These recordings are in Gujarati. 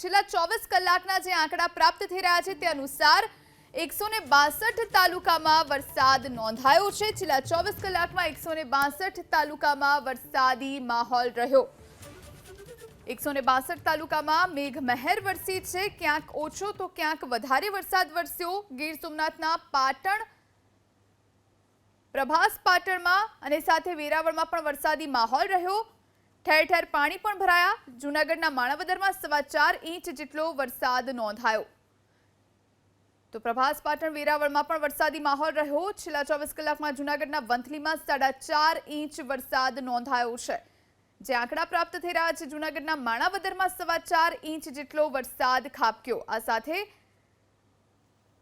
છેલ્લા ચોવીસ કલાકના જે આંકડા પ્રાપ્ત થઈ રહ્યા છે તે અનુસાર એકસો ને બાસઠ તાલુકામાં વરસાદ નોંધાયો છે. છેલ્લા ચોવીસ કલાકમાં એકસો ને બાસઠ તાલુકામાં વરસાદી માહોલ રહ્યો. એકસો ને બાસઠ તાલુકામાં મેઘમહેર વરસી છે. ક્યાંક ઓછો તો ક્યાંક વધારે વરસાદ વરસ્યો. ગીર સોમનાથના પાટણ, પ્રભાસ પાટણમાં અને સાથે વેરાવળમાં પણ વરસાદી માહોલ રહ્યો. ઠેર ઠેર પાણી પણ ભરાયા. જૂનાગઢના માણાવદરમાં સવા ચાર ઇંચ જેટલો વરસાદ નોંધાયો. તો પ્રભાસ પાટણ વેરાવળમાં પણ વરસાદી માહોલ રહ્યો. છેલ્લા ચોવીસ કલાકમાં જૂનાગઢના વંથલીમાં સાડા ચાર ઇંચ વરસાદ નોંધાયો છે. જે આંકડા પ્રાપ્ત થઈ રહ્યા છે, જૂનાગઢના માણાવદરમાં સવા ચાર ઇંચ જેટલો વરસાદ ખાબક્યો. આ સાથે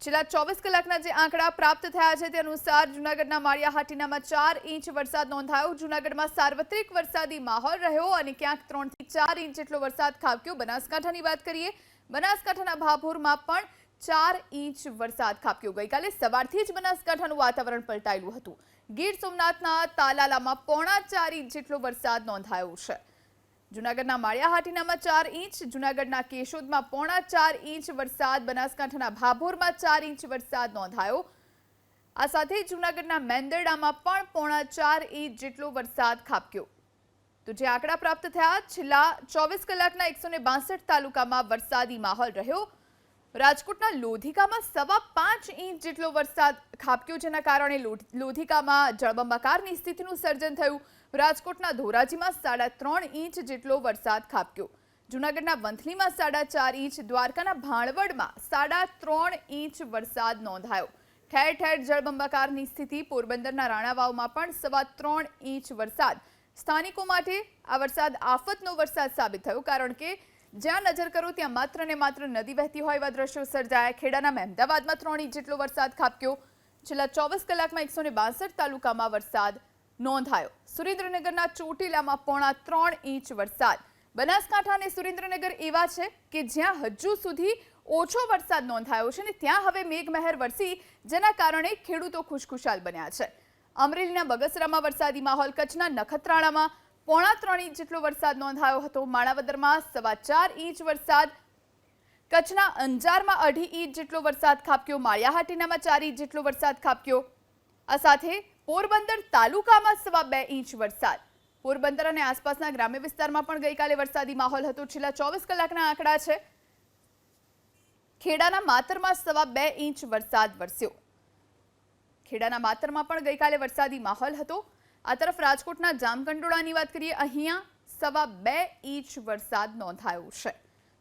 છેલ્લા ચોવીસ કલાકના જે આંકડા પ્રાપ્ત થયા છે તે અનુસાર જૂનાગઢના માળિયા હાટીનામાં ચાર ઇંચ વરસાદ નોંધાયો. જૂનાગઢમાં સાર્વત્રિક વરસાદી માહોલ રહ્યો અને ક્યાંક ત્રણથી ચાર ઇંચ જેટલો વરસાદ ખાબક્યો. બનાસકાંઠાની વાત કરીએ, બનાસકાંઠાના ભાભોરમાં પણ ચાર ઇંચ વરસાદ ખાબક્યો. ગઈકાલે સવારથી જ બનાસકાંઠાનું વાતાવરણ પલટાયેલું હતું. ગીર સોમનાથના તાલાલામાં પોણા ચાર ઇંચ જેટલો વરસાદ નોંધાયો છે. જૂનાગઢના માળિયાહાટીનામાં ચાર ઇંચ, જૂનાગઢના કેશોદમાં પોણા ચાર ઇંચ વરસાદ, બનાસકાંઠાના ભાભોરમાં ચાર ઇંચ વરસાદ નોંધાયો. આ સાથે જૂનાગઢના મેંદરડામાં પણ પોણા ચાર ઇંચ જેટલો વરસાદ ખાબક્યો. તો જે આંકડા પ્રાપ્ત થયા, છેલ્લા ચોવીસ કલાકના એકસો તાલુકામાં વરસાદી માહોલ રહ્યો. રાજકોટના લોધિકામાં સવા પાંચ ઇંચ જેટલો વરસાદ ખાબક્યો, જેના કારણે લોધિકામાં જળબંબાકારની સ્થિતિનું સર્જન થયું. રાજકોટના ધોરાજીમાં સાડા ત્રણ ઇંચ જેટલો વરસાદ ખાબક્યો. જૂનાગઢના વંથલીમાં સાડા ચાર ઇંચ, દ્વારકાના ભાણવડમાં સાડા ત્રણ ઇંચ વરસાદ નોંધાયો. ઠેર ઠેર જળબંબાકારની સ્થિતિ પોરબંદરના રાણાવાવમાં પણ સવા ત્રણ ઇંચ વરસાદ. સ્થાનિકો માટે આ વરસાદ આફતનો વરસાદ સાબિત થયો, કારણ કે જ્યાં નજર કરો ત્યાં માત્ર ને માત્ર નદી વહેતી હોય એવા દ્રશ્યો સર્જાયા. ખેડાના મહેમદાવાદમાં ત્રણ ઇંચ જેટલો વરસાદ ખાબક્યો. છેલ્લા ચોવીસ કલાકમાં એકસો તાલુકામાં વરસાદ નોંધાયો. સુરેન્દ્રનગરના ચોટીલામાં પોણા ત્રણ ઇંચ વરસાદ. બનાસકાંઠા અને સુરેન્દ્રનગર એવા છે કે જ્યાં હજુ સુધી ઓછો વરસાદ નોંધાયો છે અને ત્યાં હવે મેઘમહેર વરસી, જેના કારણે ખેડૂતો ખુશખુશાલ બન્યા છે. અમરેલીના બગસરામાં વરસાદી માહોલ, કચ્છના નખત્રાણામાં પોણા ત્રણ ઇંચ જેટલો વરસાદ નોંધાયો હતો. માણાવદરમાં સવા ચાર ઇંચ વરસાદ, કચ્છના અંજારમાં અઢી ઇંચ જેટલો વરસાદ ખાબક્યો, માળિયાહાટીનામાં ચાર ઇંચ જેટલો વરસાદ ખાબક્યો. આ સાથે પોરબંદર તાલુકામાં સવા બે ઇંચ વરસાદ. પોરબંદર અને આસપાસના ગ્રામ્ય વિસ્તારમાં પણ ગઈકાલે વરસાદી માહોલ હતો. છેલ્લા ચોવીસ કલાકના આંકડા છે. ખેડાના માતરમાં સવા બે ઇંચ વરસાદ વરસ્યો. ખેડાના માતરમાં પણ ગઈકાલે વરસાદી માહોલ હતો. આ તરફ રાજકોટના જામકંડોળાની વાત કરીએ, અહીંયા સવા બે ઇંચ વરસાદ નોંધાયો છે.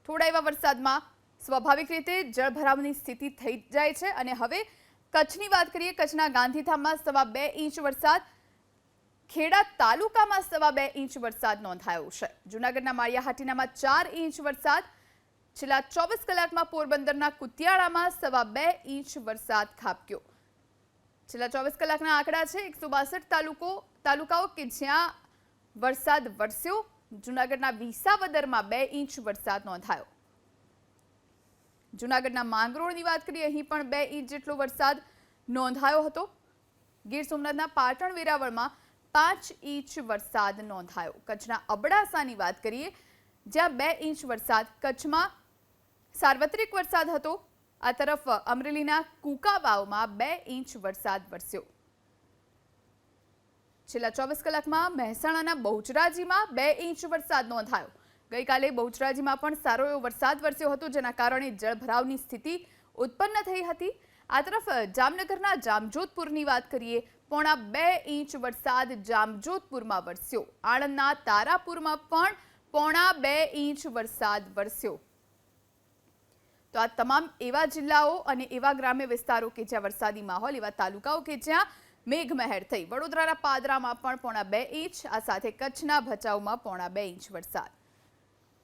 થોડા એવા વરસાદમાં સ્વાભાવિક રીતે જળભરાવની સ્થિતિ થઈ જાય છે અને હવે કચ્છની વાત કરીએ, કચ્છના ગાંધીધામમાં સવા બે ઇંચ વરસાદ, ખેડા તાલુકામાં સવા બે ઇંચ વરસાદ નોંધાયો છે. જૂનાગઢના માળિયાહાટીનામાં ચાર ઇંચ વરસાદ, છેલ્લા ચોવીસ કલાકમાં પોરબંદરના કુતિયાળામાં સવા બે ઇંચ વરસાદ ખાબક્યો. છેલ્લા ચોવીસ કલાકના આંકડા છે, એકસો બાસઠ તાલુકો, તાલુકાઓ કે જ્યાં વરસાદ વરસ્યો, જૂનાગઢના વિસાવદરમાં બે ઇંચ વરસાદ નોંધાયો. જૂનાગઢના માંગરોળની વાત કરીએ, અહીં પણ બે ઇંચ જેટલો વરસાદ નોંધાયો હતો. ગીર સોમનાથના પાટણ વેરાવળમાં પાંચ ઇંચ વરસાદ નોંધાયો. કચ્છના અબડાસાની વાત કરીએ, જ્યાં બે ઇંચ વરસાદ કચ્છમાં સાર્વત્રિક વરસાદ હતો. આ તરફ અમરેલીના કુકાવાવમાં બે ઇંચ વરસાદ વરસ્યો. છેલ્લા ચોવીસ કલાકમાં મહેસાણાના બહુચરાજીમાં બે ઇંચ વરસાદ નોંધાયો. ગઈકાલે બહુચરાજીમાં પણ સારો એવો વરસાદ વરસ્યો હતો, જેના કારણે જળભરાવની સ્થિતિ ઉત્પન્ન થઈ હતી. આ તરફ જામનગરના જામજોધપુરની વાત કરીએ, પોણા બે ઇંચ વરસાદ જામજોધપુરમાં વરસ્યો. આણંદના તારાપુરમાં પણ પોણા બે ઇંચ વરસાદ વરસ્યો. તો આ તમામ એવા જિલ્લાઓ અને એવા ગ્રામ્ય વિસ્તારો કે જ્યાં વરસાદી માહોલ, એવા તાલુકાઓ કે જ્યાં મેઘમહેર થઈ. વડોદરાના પાદરામાં પણ પોણા બે ઇંચ, આ સાથે કચ્છના ભચાઉમાં પોણા બે ઇંચ વરસાદ.